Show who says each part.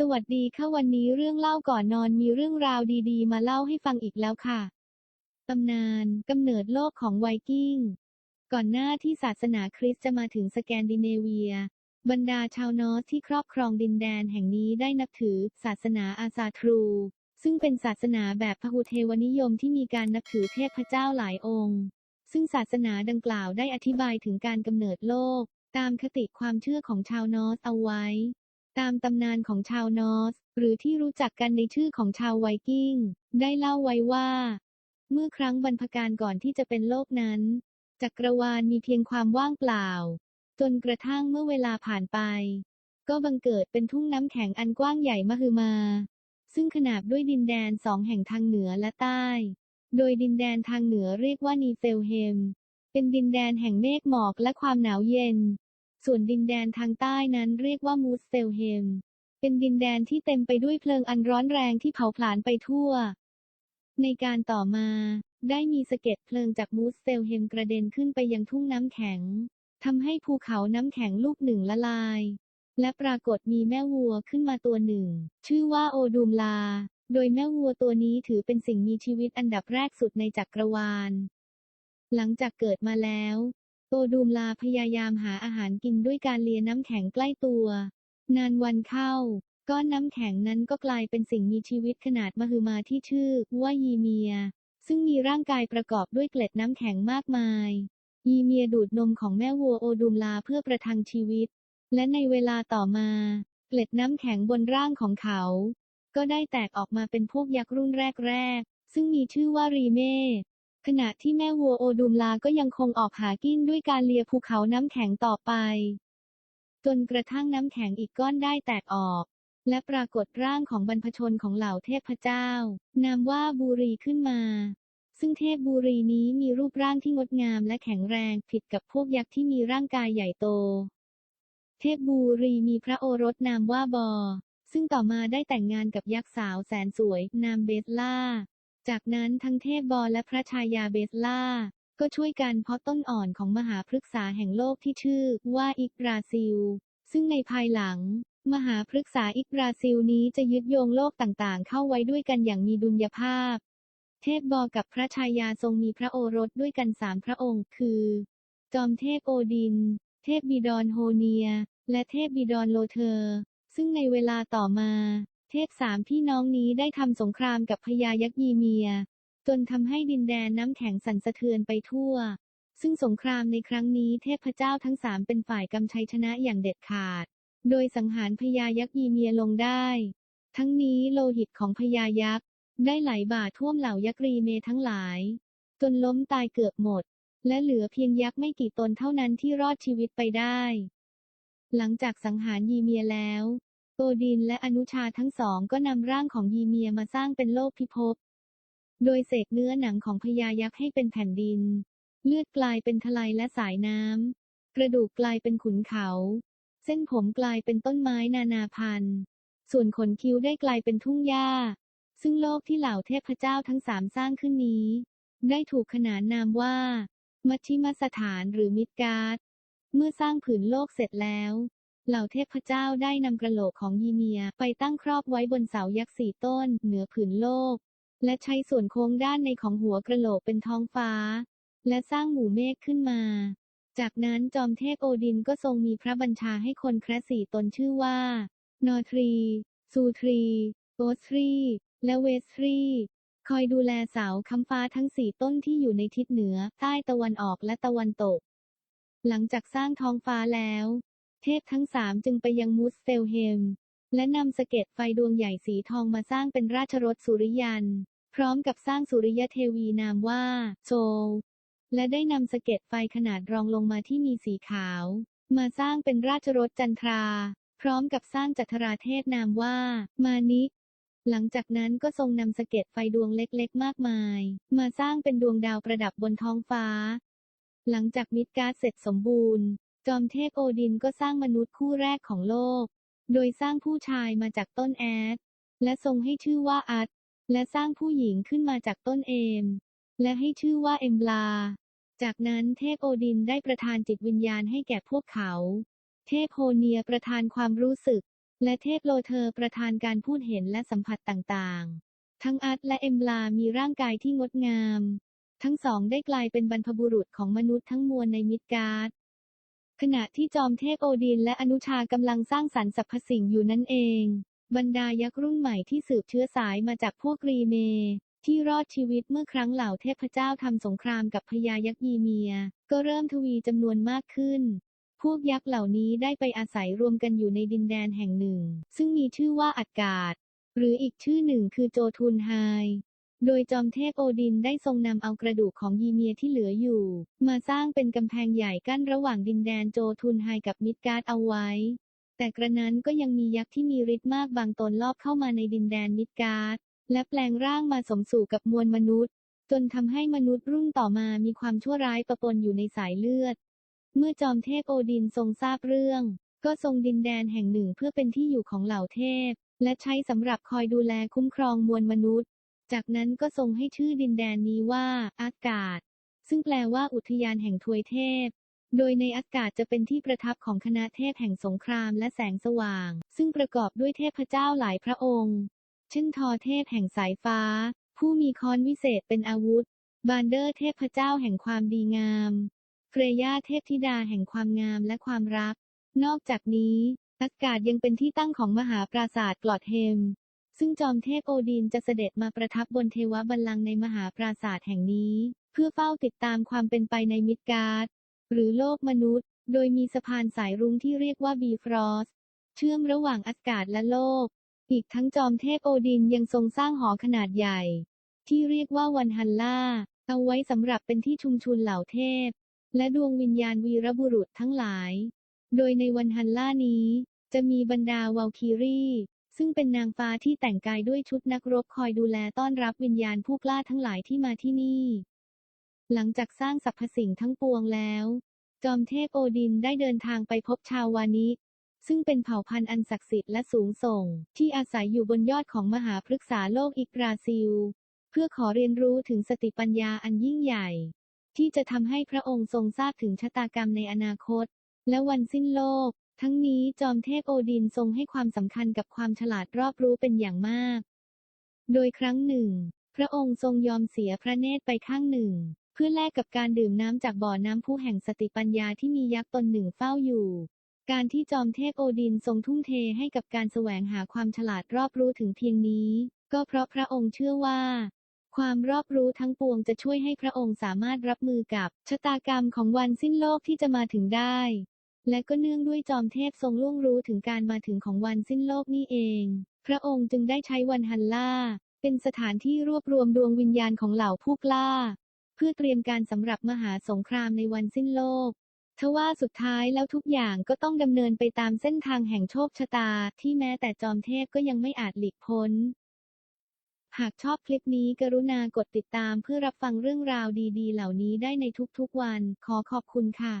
Speaker 1: สวัสดีค่ะวันนี้เรื่องเล่าก่อนนอนมีเรื่องราวดีๆ มาเล่าให้ฟังอีกแล้วค่ะ ตำนานกำเนิดโลกของไวกิ้ง ก่อนหน้าที่ศาสนาคริสต์จะมาถึงสแกนดิเนเวีย บรรดาชาวนอร์สที่ครอบครองดินแดนแห่งนี้ได้นับถือศาสนาอาซาทรู ซึ่งเป็นศาสนาแบบพหุเทวนิยมที่มีการนับถือเทพเจ้าหลายองค์ ซึ่งศาสนาดังกล่าวได้อธิบายถึงการกำเนิดโลก ตามคติความเชื่อของชาวนอร์สเอาไว้ ตามตำนานของชาวนอร์ส หรือที่รู้จักกันในชื่อของชาวไวกิ้ง ได้เล่าไว้ว่า เมื่อครั้งบรรพการก่อนที่จะเป็นโลกนั้น จักรวาลมีเพียงความว่างเปล่า จนกระทั่งเมื่อเวลาผ่านไป ก็บังเกิดเป็นทุ่งน้ำแข็งอันกว้างใหญ่มหึมา ซึ่งขนาบด้วยดินแดนสองแห่งทางเหนือและใต้ โดยดินแดนทางเหนือเรียกว่านีเฟลเฮม เป็นดินแดนแห่งเมฆหมอกและความหนาวเย็น ส่วนดินแดนทางใต้นั้นเรียกว่ามูสเฟลเฮม เป็นดินแดนที่เต็มไปด้วยเพลิงอันร้อนแรงที่เผาผลาญไปทั่ว ในการต่อมา ได้มีสะเก็ดเพลิงจากมูสเฟลเฮมกระเด็นขึ้นไปยังทุ่งน้ำแข็งทำให้ภูเขาน้ำแข็งลูกหนึ่งละลาย และปรากฏมีแม่วัวขึ้นมาตัวหนึ่ง ชื่อว่าโอดูมลา โดยแม่วัวตัวนี้ถือเป็นสิ่งมีชีวิตอันดับแรกสุดในจักรวาล หลังจากเกิดมาแล้ว โอดูมลาพยายามหาอาหารกินด้วยการเลียน้ำแข็งใกล้ตัว นานวันเข้า ก้อนน้ำแข็งนั้นก็กลายเป็นสิ่งมีชีวิตขนาดมหึมาที่ชื่อว่ายีเมีย ซึ่งมีร่างกายประกอบด้วยเกล็ดน้ำแข็งมากมาย ยีเมียดูดนมของแม่วัวโอดูมลาเพื่อประทังชีวิต และในเวลาต่อมา เกล็ดน้ำแข็งบนร่างของเขา ก็ได้แตกออกมาเป็นพวกยักษ์รุ่นแรกๆซึ่งมีชื่อว่ารีเม่ ขณะที่แม่วัวโอดูมลาก็ยังคงออกหากินด้วยการเลียภูเขาน้ำแข็งต่อไป จนกระทั่งน้ำแข็งอีกก้อนได้แตกออก และปรากฏร่างของบรรพชนของเหล่าเทพเจ้า นามว่าบูรีขึ้นมา ซึ่งเทพบูรีนี้มีรูปร่างที่งดงามและแข็งแรงผิดกับพวกยักษ์ที่มีร่างกายใหญ่โต เทพบูรีมีพระโอรสนามว่าบอซึ่งต่อมาได้แต่งงานกับยักษ์สาวแสนสวย นามเบสล่า จากนั้นทั้งเทพบอลและพระชายาเบสล่า ก็ช่วยกันเพาะต้นอ่อนของมหาพฤกษาแห่งโลกที่ชื่อว่าอิกราซิล ซึ่งในภายหลัง มหาพฤกษาอิกราซิลนี้จะยึดโยงโลกต่างๆ เข้าไว้ด้วยกันอย่างมีดุลยภาพ เทพบอกับพระชายาทรงมีพระโอรสด้วยกันสามพระองค์ คือ จอมเทพโอดิน เทพบิดอนโฮเนีย และเทพบิดอนโลเทอร์ ซึ่งในเวลาต่อมา เทพสามพี่น้องนี้ได้ทำสงครามกับพญายักษ์ยีเมีย จนทำให้ดินแดนน้ำแข็งสั่นสะเทือนไปทั่ว ซึ่งสงครามในครั้งนี้เทพเจ้าทั้งสามเป็นฝ่ายกำชัยชนะอย่างเด็ดขาด โดยสังหารพญายักษ์ยีเมียลงได้ ทั้งนี้โลหิตของพญายักษ์ได้ไหลบ่าท่วมเหล่ายักษ์รีเมทั้งหลาย จนล้มตายเกือบหมด และเหลือเพียงยักษ์ไม่กี่ตนเท่านั้นที่รอดชีวิตไปได้ หลังจากสังหารยีเมียแล้ว โตดินและอนุชาทั้งสองก็นำร่างของยีเมียมาสร้างเป็นโลกพิภพ โดยเสกเนื้อหนังของพญายักษ์ให้เป็นแผ่นดิน เลือดกลายเป็นทลายและสายน้ำ กระดูกกลายเป็นขุนเขา เส้นผมกลายเป็นต้นไม้นานาพันธุ์ ส่วนขนคิ้วได้กลายเป็นทุ่งหญ้า ซึ่งโลกที่เหล่าเทพเจ้าทั้งสามสร้างขึ้นนี้ ได้ถูกขนานนามว่า มัชชิมสถานหรือมิดการ์ด เมื่อสร้างผืนโลกเสร็จแล้ว เหล่าเทพเจ้าได้นำกระโหลกของยีเมียไปตั้งครอบไว้บนเสายักษ์สี่ต้น เหนือผืนโลก และใช้ส่วนโค้งด้านในของหัวกระโหลกเป็นท้องฟ้า และสร้างหมู่เมฆขึ้นมา จากนั้นจอมเทพโอดินก็ทรงมีพระบัญชาให้คนแคระสี่ตนชื่อว่า นอทรี ซูทรีโอสทรี และเวสทรีคอยดูแลเสาคำฟ้าทั้งสี่ต้นที่อยู่ในทิศเหนือ ใต้ตะวันออกและตะวันตก หลังจากสร้างท้องฟ้าแล้ว เทพทั้งสามจึงไปยังมูสเฟลเฮม และนำสะเก็ดไฟดวงใหญ่สีทองมาสร้างเป็นราชรถสุริยัน พร้อมกับสร้างสุริยเทวีนามว่าโซลและได้นำสะเก็ดไฟขนาดรองลงมาที่มีสีขาว มาสร้างเป็นราชรถจันทรา พร้อมกับสร้างจัทราเทพนามว่า มานิกหลังจากนั้นก็ทรงนำสะเก็ดไฟดวงเล็กๆ มากมาย มาสร้างเป็นดวงดาวประดับบนท้องฟ้า หลังจากมิดการ์ดเสร็จสมบูรณ์ จอมเทพโอดินก็สร้างมนุษย์คู่แรกของโลก โดยสร้างผู้ชายมาจากต้นแอด และทรงให้ชื่อว่าอัด และสร้างผู้หญิงขึ้นมาจากต้นเอม และให้ชื่อว่าเอมบลา จากนั้นเทพโอดินได้ประทานจิตวิญญาณให้แก่พวกเขา เทพโฮเนียประทานความรู้สึก และเทพโลเธอร์ประธานการพูดเห็นและสัมผัสต่างๆ ทั้งอัดและเอมลามีร่างกายที่งดงาม ทั้งสองได้กลายเป็นบรรพบุรุษของมนุษย์ทั้งมวลในมิดการ์ด ขณะที่จอมเทพโอดินและอนุชากำลังสร้างสรรค์สรรพสิ่งอยู่นั่นเอง บรรดายักษ์รุ่นใหม่ที่สืบเชื้อสายมาจากพวกรีเม ที่รอดชีวิตเมื่อครั้งเหล่าเทพเจ้าทำสงครามกับพญายักษ์ยีเมีย ก็เริ่มทวีจำนวนมากขึ้น พวกยักษ์เหล่านี้ได้ไปอาศัยรวมกันอยู่ในดินแดนแห่งหนึ่ง ซึ่งมีชื่อว่าอัดกาศ หรืออีกชื่อหนึ่งคือโจทุนไฮ โดยจอมเทพโอดินได้ทรงนำเอากระดูกของยีเมียที่เหลืออยู่ มาสร้างเป็นกำแพงใหญ่กั้นระหว่างดินแดนโจทุนไฮกับมิดการ์ดเอาไว้ แต่กระนั้นก็ยังมียักษ์ที่มีฤทธิ์มากบางตนลอบเข้ามาในดินแดนมิดการ์ดและแปลงร่างมาสมสู่กับมวลมนุษย์ จนทำให้มนุษย์รุ่นต่อมามีความชั่วร้ายประปนอยู่ในสายเลือด เมื่อจอมเทพโอดินทรงทราบเรื่อง ก็ทรงดินแดนแห่งหนึ่งเพื่อเป็นที่อยู่ของเหล่าเทพ และใช้สำหรับคอยดูแลคุ้มครองมวลมนุษย์ จากนั้นก็ทรงให้ชื่อดินแดนนี้ว่า อากาศ ซึ่งแปลว่าอุทยานแห่งทวยเทพ โดยในอากาศจะเป็นที่ประทับของคณะเทพแห่งสงครามและแสงสว่าง ซึ่งประกอบด้วยเทพเจ้าหลายพระองค์ เช่นทอเทพแห่งสายฟ้า ผู้มีค้อนวิเศษเป็นอาวุธ บานเดอร์เทพเจ้าแห่งความดีงามเฟรย่าเทพธิดาแห่งความงามและความรัก นอกจากนี้อากาศยังเป็นที่ตั้งของมหาปราสาทกลอดเฮม ซึ่งจอมเทพโอดินจะเสด็จมาประทับบนเทวบัลลังก์ในมหาปราสาทแห่งนี้ เพื่อเฝ้าติดตามความเป็นไปในมิดการ์ดหรือโลกมนุษย์ โดยมีสะพานสายรุ้งที่เรียกว่าบีฟรอสเชื่อมระหว่างอากาศและโลก อีกทั้งจอมเทพโอดินยังทรงสร้างหอขนาดใหญ่ ที่เรียกว่าวันฮันล่า เอาไว้สำหรับเป็นที่ชุมชุนเหล่าเทพ และดวงวิญญาณวีรบุรุษทั้งหลาย โดยในวันฮันล่านี้ จะมีบรรดาวาลคิรี ซึ่งเป็นนางฟ้าที่แต่งกายด้วยชุดนักรบคอยดูแลต้อนรับวิญญาณผู้กล้าทั้งหลายที่มาที่นี่ หลังจากสร้างสรรพสิ่งทั้งปวงแล้ว จอมเทพโอดินได้เดินทางไปพบชาววานิซึ่งเป็นเผ่าพันธุ์อันศักดิ์สิทธิ์และสูงส่ง ที่อาศัยอยู่บนยอดของมหาพฤกษาโลกอิกราซิล เพื่อขอเรียนรู้ถึงสติปัญญาอันยิ่งใหญ่ ที่จะทำให้พระองค์ทรงทราบถึงชะตากรรมในอนาคต และวันสิ้นโลก ทั้งนี้จอมเทพโอดินทรงให้ความสำคัญกับความฉลาดรอบรู้เป็นอย่างมาก โดยครั้งหนึ่ง พระองค์ทรงยอมเสียพระเนตรไปข้างหนึ่ง เพื่อแลกกับการดื่มน้ำจากบ่อน้ำพุแห่งสติปัญญาที่มียักษ์ตนหนึ่งเฝ้าอยู่ การที่จอมเทพโอดินทรงทุ่มเทให้กับการแสวงหาความฉลาดรอบรู้ถึงเพียงนี้ ก็เพราะพระองค์เชื่อว่าความรอบรู้ทั้งปวงจะช่วยให้พระองค์สามารถรับมือกับชะตากรรมของวันสิ้นโลกที่จะมาถึงได้ และก็เนื่องด้วยจอมเทพทรงล่วงรู้ถึงการมาถึงของวันสิ้นโลกนี่เอง พระองค์จึงได้ใช้วันฮันล่า เป็นสถานที่รวบรวมดวงวิญญาณของเหล่าผู้กล้า เพื่อเตรียมการสำหรับมหาสงครามในวันสิ้นโลกทว่าสุดท้ายแล้วทุกอย่างก็ต้องดำเนินไปตามเส้นทางแห่งโชคชะตา ที่แม้แต่จอมเทพก็ยังไม่อาจหลีกพ้น หากชอบคลิปนี้กรุณากดติดตามเพื่อรับฟังเรื่องราวดีๆ เหล่านี้ได้ในทุกๆวัน ขอขอบคุณค่ะ